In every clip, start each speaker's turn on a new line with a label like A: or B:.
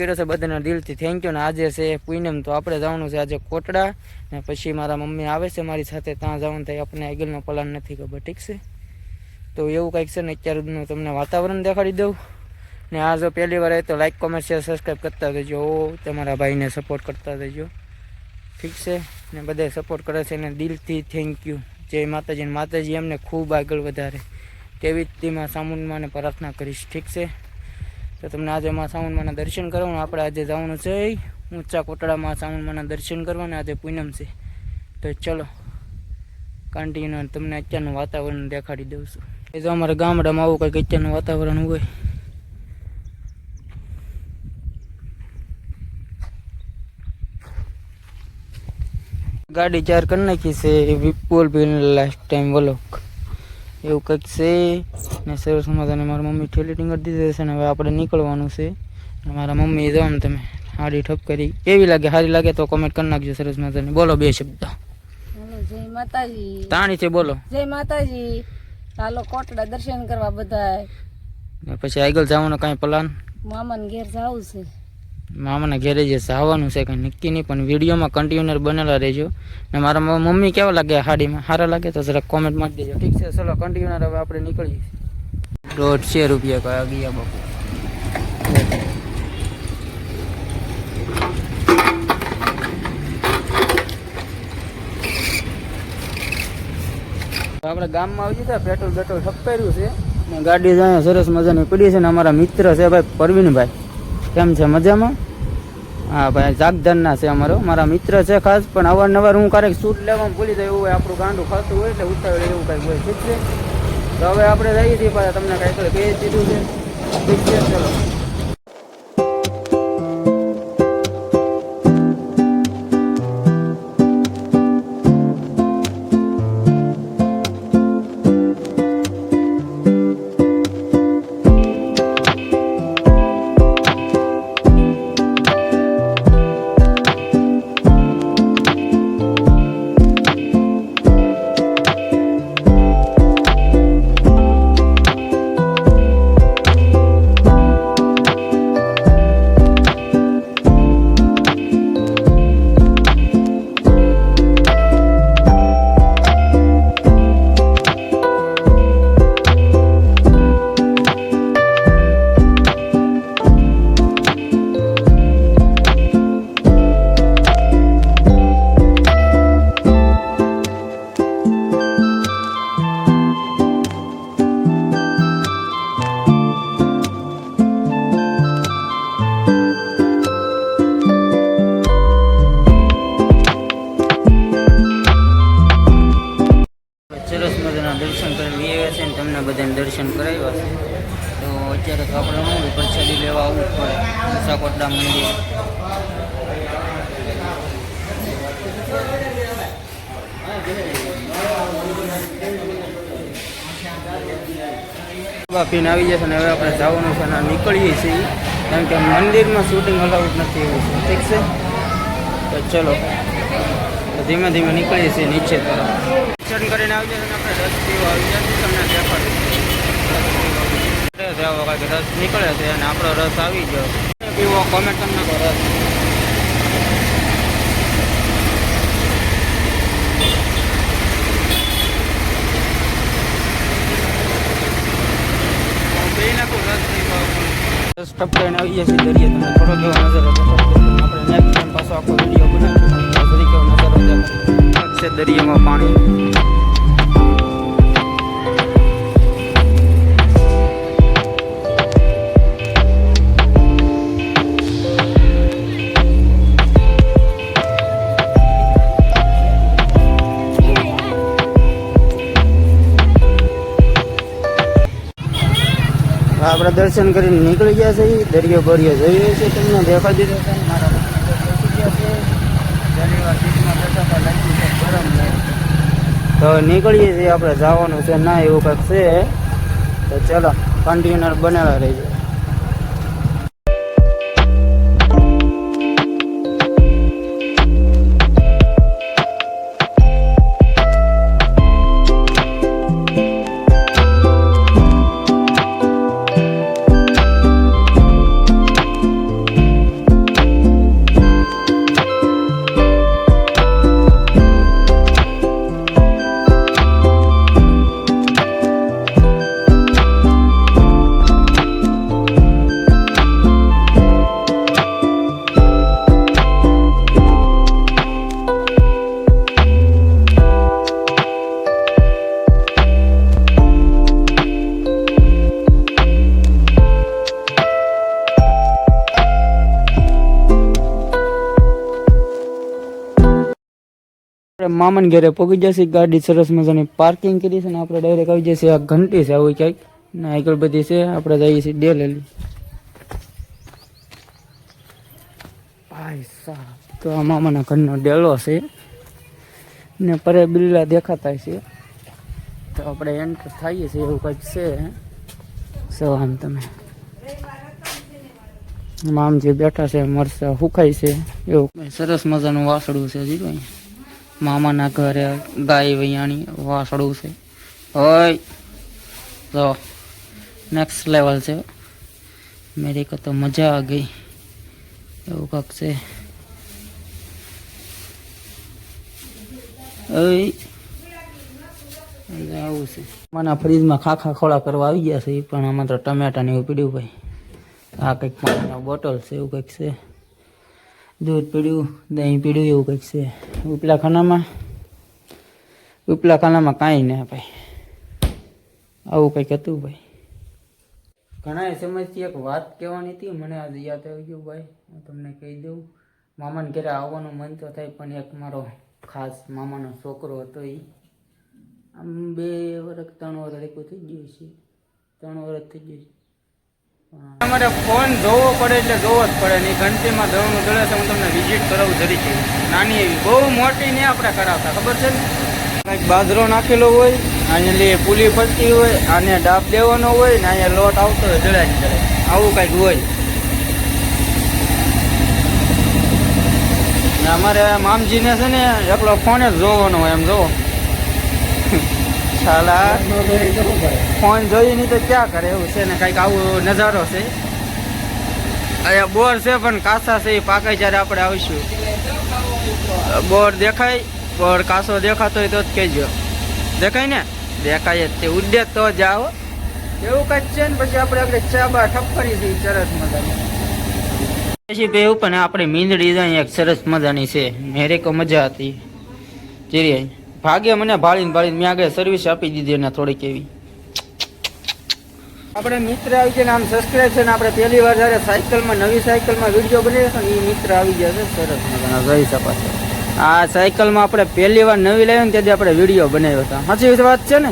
A: કર્યો છે બધાના દિલથી થેન્ક યુ ને આજે છે પૂનમ, તો આપણે જવાનું છે આજે કોટડા ને પછી મારા મમ્મી આવે છે મારી સાથે, ત્યાં જવાનું થાય આપણને આગળનો પ્લાન નથી ખબર, ઠીક છે? તો એવું કંઈક છે ને અત્યારનું તમને વાતાવરણ દેખાડી દઉં. ને આ જો પહેલી વાર તો લાઇક કોમેન્ટ શેર સબસ્ક્રાઈબ કરતા રહેજો. તમારા ભાઈને સપોર્ટ કરતા રહેજો. ઠીક છે? ને બધે સપોર્ટ કરે છે ને દિલથી થેન્ક યુ જય માતાજી માતાજી એમને ખૂબ આગળ વધારે. તેવી જ તેમાં સામુંડમાંને પ્રાર્થના કરીશ, ઠીક છે? તો તમને આજે મા સાવનમાના દર્શન કરવાનું આપણે આજે જવાનું છે ઊંચા કોટડામાં સાવનમાના દર્શન કરવાના. આજે પૂનમ છે. તો ચલો કન્ટિન્યુ તમને અત્યારનું વાતાવરણ દેખાડી દઉં છું. એ તો અમારા ગામડામાં આવું કંઈક અત્યારનું વાતાવરણ હોય. ગાડી ચાર કરી નાખી છે. વિપુલ બિન લાસ્ટ ટાઈમ વલોક એવું કંઈક છે? ને સરસ મજાને મારી મમ્મી ઠેલી ટીંગર દીધી છે ને હવે આપણે નીકળવાનું છે. મારા મમ્મી જાઓ ને તમે હાડી ઠપ કરી. કેવી લાગે? સારી લાગે તો કોમેન્ટ કરી નાખજો સરસ મજાની. બોલો બે શબ્દ.
B: જય માતાજી.
A: તાણી છે બોલો.
B: જય માતાજી. ચાલો કોટડા દર્શન કરવા બધાય.
A: ને પછી આગળ જવાનો કાંઈ પ્લાન
B: મામાને ઘેર જવું છે.
A: મામાના ઘેરે જે જવાનું છે કંઈ નક્કી નહીં, પણ વિડીયોમાં કન્ટિન્યુઅર બનેલા રહેજો. ને મારા મમ્મી કેવા લાગે હાડીમાં? સારા લાગે? તો જરાક કોમેન્ટ મારી દેજો. ઠીક છે, ચલો કન્ટિન્યુઅર હવે આપણે નીકળીએ. દોઢસો રૂપિયા કયા ગયા બાપુ. આપણે ગામમાં આવી જતા પેટ્રોલ પેટ્રોલ ઠપકાર્યું છે. ને ગાડી સરસ મજાની પડી છે ને અમારા મિત્ર છે ભાઈ, પરવીનભાઈ. કેમ છે? મજામાં? હા, ભાઈ જાગધનના છે અમારો. મારા મિત્ર છે ખાસ, પણ અવારનવાર હું ક્યારેક શૂટ લેવામાં ભૂલી જાય એવું હોય, આપણું ગાંડું ખાતું હોય એટલે ઉતાવળ એવું કંઈક હોય. ઠીક છે? તો હવે આપણે જઈએ છીએ પાછા. તમને કાંઈક કહી દીધું છે? ઠીક છે, ચલો. દર્શન કરી આવ્યા છે ને તમને બધાને દર્શન કરાવ્યા છે. તો અત્યારે તો આપણે શું પ્રસાદી લેવા આવવું પડે. સાકોટડા મંદિર. પીને આવી જશે ને હવે આપણે જવાનું છે અને નીકળીએ છીએ. કેમ કે મંદિરમાં શૂટિંગ અલાઉડ નથી એવું ઠીક છે? તો ચલો. ધીમે ધીમે નીકળીએ છીએ નીચે તરફ. દર્શન કરીને આવી જશે આપણે રસ પીવા આવી જશે, તમને દેખાડું રસ નીકળે છે અને આપણો રસ આવી ગયો. પીવો કોમેન્ટ તમને રસ રસ ટપકાઈને આવી જશે, દરિયે તમને થોડો કેવો આપણે નેક્સ્ટ ટાઈમ પાછો આખો વીડિયો બનાવીશું. કેવો નજર હતો છે દરિયામાં પાણી. આપણે દર્શન કરીને નીકળી ગયા છે, દરિયો ભર્યો જોઈએ છે તમને દેખાતી દીધો મારા મમ્મી તો બેસી ગયા છે ઘણી વાર સીટમાં બેઠા હતા લાગ્યું છે ગરમ ને તો નીકળીએ છીએ આપણે, જવાનું છે ના, એવું કંઈક છે. તો ચલો કન્ટેનર બનેલા રહીજો મામાને ઘરે પગી જશે, ગાડી સરસ મજાની પાર્કિંગ કરી છે ને આપણે ડાયરેક્ટ આવી જશે. આ ઘંટી છે આવી ક્યાંક. ને આગળ બધી છે, આપણે જઈએ છીએ ડેલેલી. ભાઈ સાહેબ, તો આ મામાના ઘરનો ડેલો છે. ને પરે બિલ્લા દેખાતા છે. તો આપણે એન્ટર થઈએ છીએ, એવું કંઈક છે. સવામ તમે. મામજી બેઠા છે મરસા સુખાય છે, એવું. સરસ મજાનું વાસળું છે જીરો અહીંયા મામાના ઘરે ગાય વૈયાણી વાસડું છે. હોય તો નેક્સ્ટ લેવલ છે. મેરી કો તો મજા આ ગઈ. એવું કાંક છે. આવું છે. મારા ફ્રીજમાં ખાખા ખોળા કરવા આવી ગયા છે પણ આમાં તો ટમેટા ને એવું પીડ્યું ભાઈ આ કંઈક પાણીનો બોટલ છે, એવું કંઈક છે. દૂધ પીડ્યું, દહીં પીડ્યું, એવું કંઈક છે. ઉપલા ખાનામાં ઉપલા ખાનામાં કાંઈ ના ભાઈ. આવું કંઈક હતું ભાઈ. ઘણા સમયથી એક વાત કહેવાની હતી, મને આજે યાદ આવી ગયું ભાઈ. હું તમને કહી દઉં. મામાને ઘરે આવવાનું મન તો થાય, પણ એક મારો ખાસ મામાનો છોકરો હતો એ આમ બે વર્ષ ત્રણ વર્ષ થઈ ગયું છે ત્રણ વર્ષ થઈ ગયું છે. અમારે ફોન જોવો પડે એટલે જોવો જ પડે ને ઘંટીમાં ધોવાનું દળે છે, હું તમને વિઝિટ કરાવું જરીકે નાની એવી. બહુ મોટી ને આપણે કરાવતા, ખબર છે ને? કંઈક બાજરો નાખેલો હોય અહીંયા પુલી ફરતી હોય, આને ડાબ દેવાનો હોય ને અહીંયા લોટ આવતો હોય જડે ને આવું કંઈક હોય. ને અમારે મામજીને છે ને એકલો ફોન જ જોવાનો હોય, એમ જોવો. સાલા ફોન જોઈ નહીં તો ક્યાં કરે એવું છે ને કંઈક આવું નજારો છે. અહીંયા બોર છે પણ કાસા છે, એ પાકે જ્યારે આપણે આવીશું. બોર દેખાય, બોર કાસો દેખાતો હોય તો જ કહેજો. દેખાય ને? દેખાય જ તે, ઉડે તો જાઓ એવું કંઈક છે ને પછી આપણે આપણે ચા બા ઠપકરી છે સરસ મજાની. પછી એવું પણ આપણે મીંદડી જાય એક સરસ મજાની છે. મેરે કો મજા હતી. જીરી ભાગે મને ભાળીને ભાળીને મેં આગળ સર્વિસ આપી દીધી એને થોડીક એવી. આપણે મિત્ર આવી છે ને આમ સબસ્ક્રાઈબ છે ને આપણે પહેલી વાર જ્યારે સાયકલમાં નવી સાયકલમાં વીડિયો બનાવીએ છે ને એ મિત્ર આવી ગયા છે સરસ મજાના જોઈ શકો આ સાયકલમાં આપણે પહેલી વાર નવી લાવી ને ત્યાંથી આપણે વીડિયો બનાવ્યો હતો. સાચી વાત છે ને?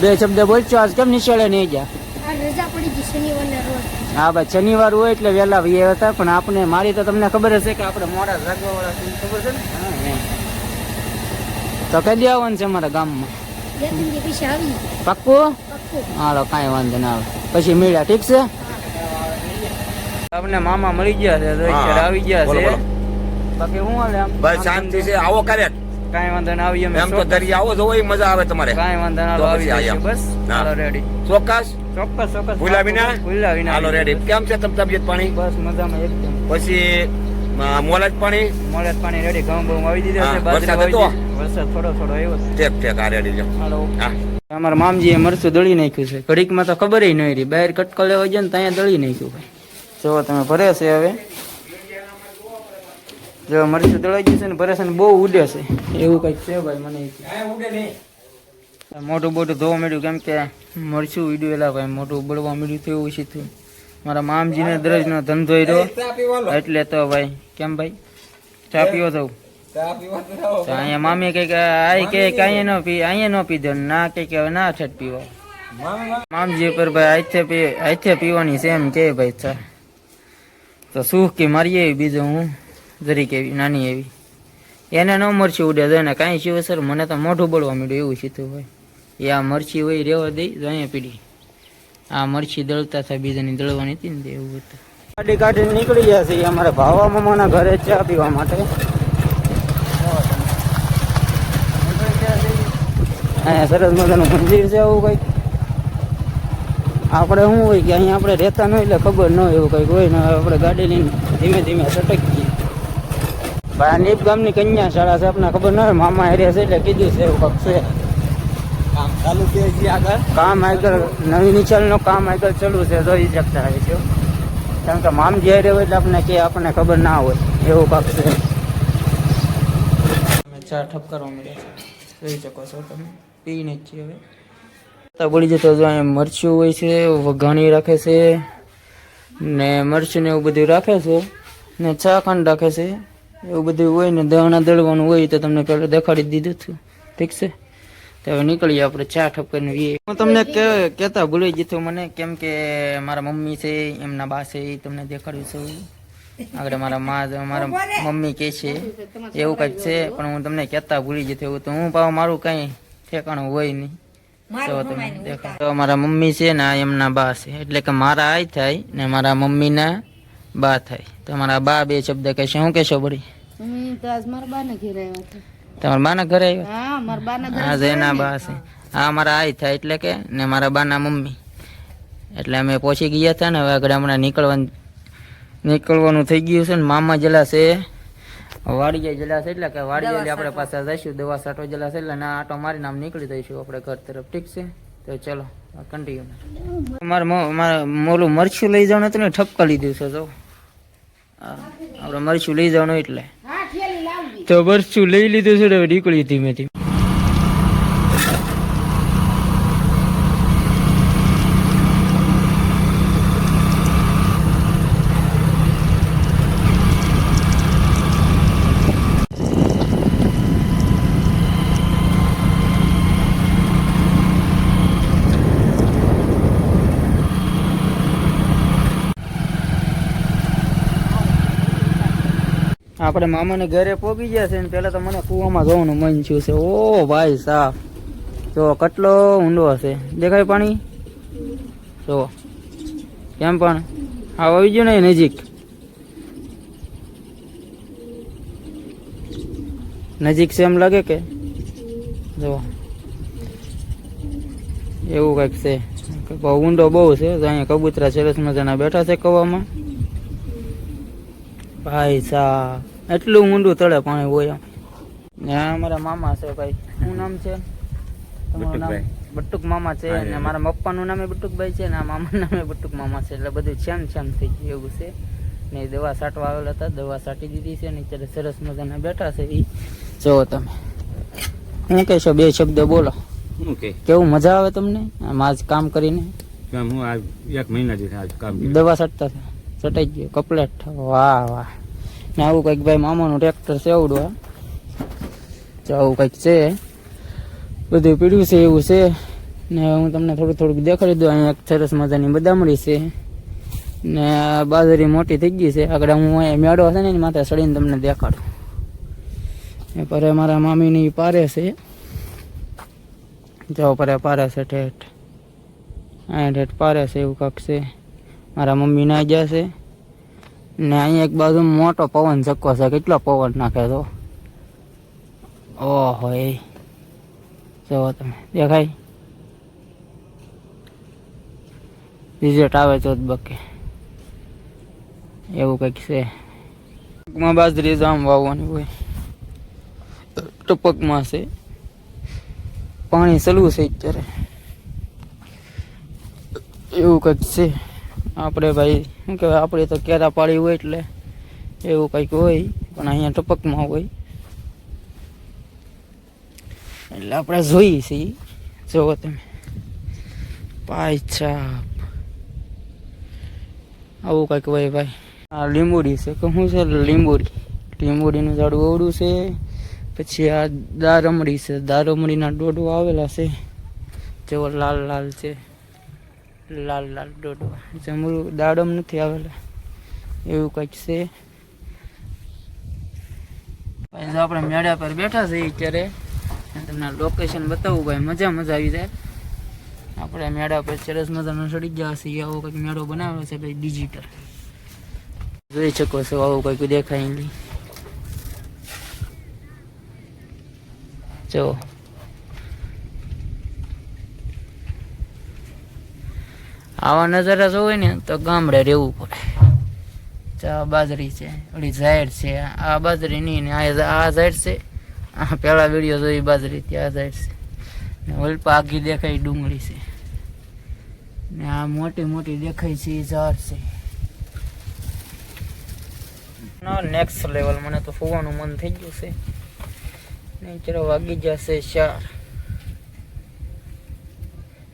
A: બે શબ્દ બોલશો આજ કેમ નિશાળે નહીં ગયા?
B: આ રજા પડી ગઈ શનિવારના રોજ.
A: હા ભાઈ શનિવાર હોય એટલે વહેલા વહી હતા પણ આપણે મારી તો તમને ખબર હશે કે આપણે મોડા જાગવા વાળા ખબર છે ને? હા. તો કદી આવવાનું છે અમારા ગામમાં? પાક્કું? હાલો કાંઈ વાંધો ના આવે. પછી મળ્યા ઠીક છે? આપણે મામા મળી ગયા છે તો આવી ગયા છે. બાકી હું હાલે આમ?
C: બસ શાંતિ છે આવો કરે
A: કાંઈ વાંધો ના આવી અમે
C: એમ તો દરિયા આવો જોવો મજા આવે તમારે.
A: કાંઈ વાંધો ના આવી
C: જાય
A: બસ. હાલો રેડી
C: ચોક્કસ.
A: ચોક્કસ ચોક્કસ.
C: ભૂલા વિના?
A: ભૂલા વિના.
C: હાલો રેડી કેમ છે તમ તબિયત પાણી?
A: બસ મજામાં એકદમ.
C: પછી મોલાજ પાણી?
A: મોડે પાણી રેડી ઘઉં બહુ આવી દીધા છે
C: વરસાદ હતો?
A: વરસાદ થોડો થોડો આવ્યો
C: ઠેક ઠેક આ રેડી જો
A: હાલો.
C: હા.
A: અમારા મામજીએ મરચું દળી નાખ્યું છે. ઘડીકમાં તો ખબર નહીં રહી બહાર કટકો લેવા જાય ને ત્યાં દળી નાખ્યું ભાઈ. જો તમે ભરે છે હવે. જો મરચું દળાઈ ગયું છે ને ભરે છે ને બહુ ઉડે છે. એવું કંઈક છે ભાઈ મને મોટું બોટું ધોવા મળ્યું કેમ કે મરચું ઉડ્યું એલા ભાઈ. મોટું બળવા મળ્યું તો એવું સીધું. મારા મામજીને દરજનો ધંધો રહ્યો એટલે તો ભાઈ કેમ ભાઈ? ચા પીવો જવું તો અહીંયા મામી કઈ કે આઈ કે કે અહીંયા ન પી અહીંયા નો પીધો ના કે કે ના છટ પીવો. મામજી પર ભાઈ આઈથે પી આઈથે પીવાની છે એમ કે ભાઈ છે તો સુખ કે મારી એવી બીજું હું જરીક એવી નાની એવી. એને ન મરચી ઉડે તો એને કાંઈ શિવ સર મને તો મોઢું બોલવા મળ્યું એવું સીધું ભાઈ. એ આ મરચી હોય રેવા દઈ તો અહીંયા પીડી. આ મરચી દળતા થાય બીજાની દળવાની હતી ને એવું હતું. ગાડી કાઢીને નીકળી ગયા છે અમારા ભાવા મામાના ઘરે ચા પીવા માટે. અહીંયા સરસ મજાનું મંદિર છે એવું કંઈક. આપણે શું હોય કે અહીંયા આપણે રહેતા ન હોય એટલે ખબર ન હોય એવું કંઈક હોય ને આપણે ગાડી લઈને ધીમે ધીમે સટકીએ. ભાઈ નીપ ગામની કન્યા શાળા છે આપણને ખબર ન હોય મામા એરિયા છે એટલે કીધું છે એવું કંઈક છે.
C: કામ ચાલુ છે હજી આગળ?
A: કામ આગળ નવી નિચાલનું કામ આગળ ચાલુ છે જોઈ શકતા હોય છે. કારણ કે મામ જે રહ્યો એટલે આપણને કે આપણને ખબર ના હોય એવું કાંક છે. ચા ઠપકારવા મળ્યા છે. જોઈ શકો છો તમે. પીને જ છે હવે. તો બળી જતો જો અહીંયા મરચું હોય છે, વઘાણી રાખે છે, ને મરચું ને એવું બધું રાખે છે, ને ચા ખાંડ રાખે છે. એવું બધું હોય ને દાણા દળવાનું હોય તો તમને પહેલાં દેખાડી દીધું હતું. ઠીક છે? તો હવે નીકળીએ આપણે, ચા ઠપકરને વીએ. હું તમને કહેતા ભૂલી જતો મને, કેમ કે મારા મમ્મી છે, એમના બા છે, એ તમને દેખાડ્યું છું. આગળ મારા મા, મારા મમ્મી કે છે, એવું કંઈક છે, પણ હું તમને કહેતા ભૂલી જતો એવું તો હું પાવ મારું કંઈ ઠેકાણું હોય નહીં. તો તમે તો મારા મમ્મી છે ને એમના બા છે. એટલે કે મારા આઈ થાય ને મારા મમ્મીના બા થાય. તો મારા બા બે શબ્દ કહેશે. શું કહેશો
B: હું આવ્યા હતા
A: તમારા બાના ઘરે આવ્યા?
B: હા મારા બાના ઘરે
A: હા એના બા છે. હા મારા આઈ થાય એટલે કે ને મારા બાના મમ્મી. એટલે અમે પહોંચી ગયા હતા ને હવે આગળ હમણાં નીકળવાનું નીકળવાનું થઈ ગયું છે ને મામા જલા છે. વાડીએ જલા છે એટલે કે વાડીએ આપણે પાછા જઈશું દવા સાટો જલા છે એટલે ના આટો મારીને આમ નીકળી જઈશું આપણે ઘર તરફ ઠીક છે? તો ચલો કન્ટિન્યુ મારે મારે મોલું મરચું લઈ જવાનું હતું ને ઠપકા લીધું છે જો. હા, આપણે મરચું લઈ જવાનું એટલે. તો મરચું લઈ લીધું છે ને હવે નીકળી ધીમે ધીમે આપણે મામાને ઘરે પોગી ગયા છે ને પેલા તો મને કૂવામાં જવાનું મન થયું છે. ઓ ભાઈ સાફ જો કેટલો ઊંડો હશે. દેખાય પાણી? જો. કેમ પણ? હા, આવી ગયું ને નજીક? નજીક છે એમ લાગે કે? જો. એવું કંઈક છે. બહુ ઊંડો બહુ છે. અહીંયા કબૂતરા સરસ મજાના બેઠા છે કવામાં. ભાઈ સાહેબ એટલું ઊંડું તળે પાણી હોય આ અમારા મામા છે ભાઈ. શું નામ છે? તમારું નામ. બટુક મામા છે
C: અને
A: ને
C: હા.
A: મારા પપ્પાનું નામે બટુકભાઈ છે ને આ મામાનું નામે બટુક મામા છે. એટલે બધું છેમ છેમ થઈ ગયું એવું છે. ને દવા છાંટવા આવેલા હતા. દવા છાંટી દીધી છે ને અત્યારે સરસ મજાના બેઠા છે એ જો તમે. શું કહેશો બે શબ્દ બોલો. કેવું મજા આવે તમને? આમ આજ કામ કરીને?
C: કામ હું આ એક મહિના જેવું આજ કામ
A: દવા સાટતા હતા. સટાઈ ગયો. કપલેટ. વાહ વાહ. ને આવું કંઈક ભાઈ મામાનું ટ્રેક્ટર છે આવડું આ આવું કંઈક છે. બધું પીડ્યું છે, એવું છે. ને હું તમને થોડું થોડુંક દેખાડી દઉં. અહીંયા એક સરસ મજાની બદામડી છે. ને બાજરી મોટી થઈ ગઈ છે. આગળ હું અહીંયા મેળો છે ને એની માથે સડીને તમને દેખાડું. એ પરે મારા મામીની પારે છે. જાઓ પરે પારે છે ઠેઠ. અહીંયા ઠેઠ પારે છે એવું કાંક છે. મારા મમ્મી ના ગયા છે. ને અહીંયા એક બાજુ મોટો પવન ચક્કો છે. કેટલો પવન નાખે તો? ઓહો, એ. જુઓ તમે. દેખાય? રિઝલ્ટ આવે ચોથ બકે. એવું કંઈક છે. ટૂંકમાં બાજરી જામ વાવવાની હોય. ટપકમાં છે. પાણી ચલવું છે અત્યારે. એવું કંઈક છે. આપણે ભાઈ, શું કહેવાય, આપણે તો કેરા પાડી હોય એટલે એવું કંઈક હોય, પણ અહીંયા ટપકમાં હોય. એટલે આપણે જોઈએ છીએ. જુઓ તમે. પાયછાપ આવું કંઈક હોય ભાઈ. આ લીંબોડી છે, કે શું છે લીંબોડી? લીંબોડીનું ઝાડું ઓવડું છે, પછી આ દારમડી છે. દારમડીના ડોડો આવેલા છે. જેવો લાલ લાલ છે. લાલ લાલ ડોડો જમરૂ દાડમ નથી આવેલા. એવું કંઈક છે. જો આપણે મેળા પર બેઠા છીએ અત્યારે તમને લોકેશન બતાવું, ભાઈ, મજા મજા આવી જાય. આપણે મેળા પર સરસ મજાનો ચડી ગયા છીએ, આવો કંઈક મેળો બનાવેલો છે, ભાઈ ડિજિટલ જોઈ શકો છો, આવું કંઈક દેખાય નહીં. જો. આવા નજારા જોવે ને તો ગામડે રહેવું પડે. ચા બાજરી છે, ઓલી ઝાડ છે, આ બાજરી નહીં ને આ ઝાડ છે. આ પેલા વીડિયો જોઈ બાજરી ત્યાં ઝાડ છે. ને ઓલપા આગી દેખાય ડુંગળી છે. ને આ મોટી મોટી દેખાય છે ઝાડ છે. નેક્સ્ટ લેવલ મને તો ફોવાનું મન થઈ ગયું છે. ને ચલો વાગી જશે ચાર.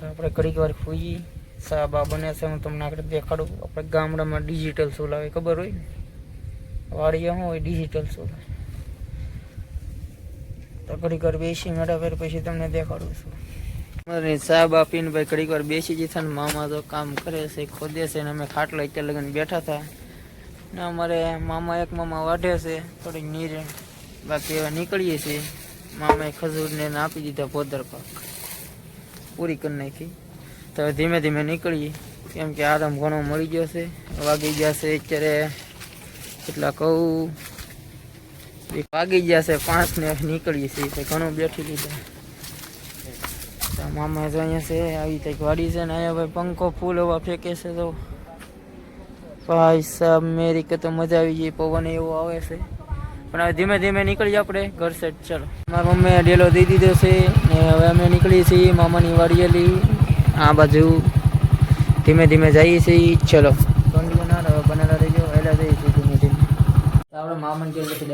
A: તો આપણે ઘડીક વાર ફૂઈ સા બા બને છે, હું તમને આગળ દેખાડું. આપણે ગામડામાં ડિજિટલ શું લાવે ખબર હોય? ને વાડીએ શું હોય ડિજિટલ સોલ તો ઘડીક વાર બેસી મેળા ફેર પછી તમને દેખાડું છું. સાહેબ આપીને ભાઈ ઘડીક વાર બેસી જતા ને મામા તો કામ કરે છે, ખોદે છે ને અમે ખાટલો અત્યારે લગન બેઠા હતા. ને અમારે મામા એક મામા વાઢે છે, થોડીક નીર. બાકી એવા નીકળીએ છીએ. મામાએ ખજૂરને આપી દીધા પોદર પાક પૂરી કરી નાખી. તો ધીમે ધીમે નીકળીએ. કેમ કે આરામ ઘણો મળી ગયો છે. વાગી ગયા છે અત્યારે કેટલા કહું. વાગી ગયા છે, પાંચ ને નીકળીએ છીએ. ઘણું બેઠી લીધા. મામા તો અહીંયા છે, આવી કંઈક વાડી છે ને, અહીંયા ભાઈ પંખો ફૂલ હવા ફેંકે છે તો. ભાઈ સાહેબ, મેરી તો મજા આવી ગઈ પવન એવો આવે છે. પણ હવે ધીમે ધીમે નીકળીએ આપણે, ઘર સેટ ચલો. મારા મમ્મીએ ડેલો દઈ દીધો છે ને હવે અમે નીકળીએ છીએ, મામાની વાડીએલી આ બાજુ ધીમે ધીમે જઈએ છીએ. ચલો. કંડિયો ના બનેલા રહીજો. એટલે જઈએ છીએ ધીમે. ધીમે આપણે મામન કે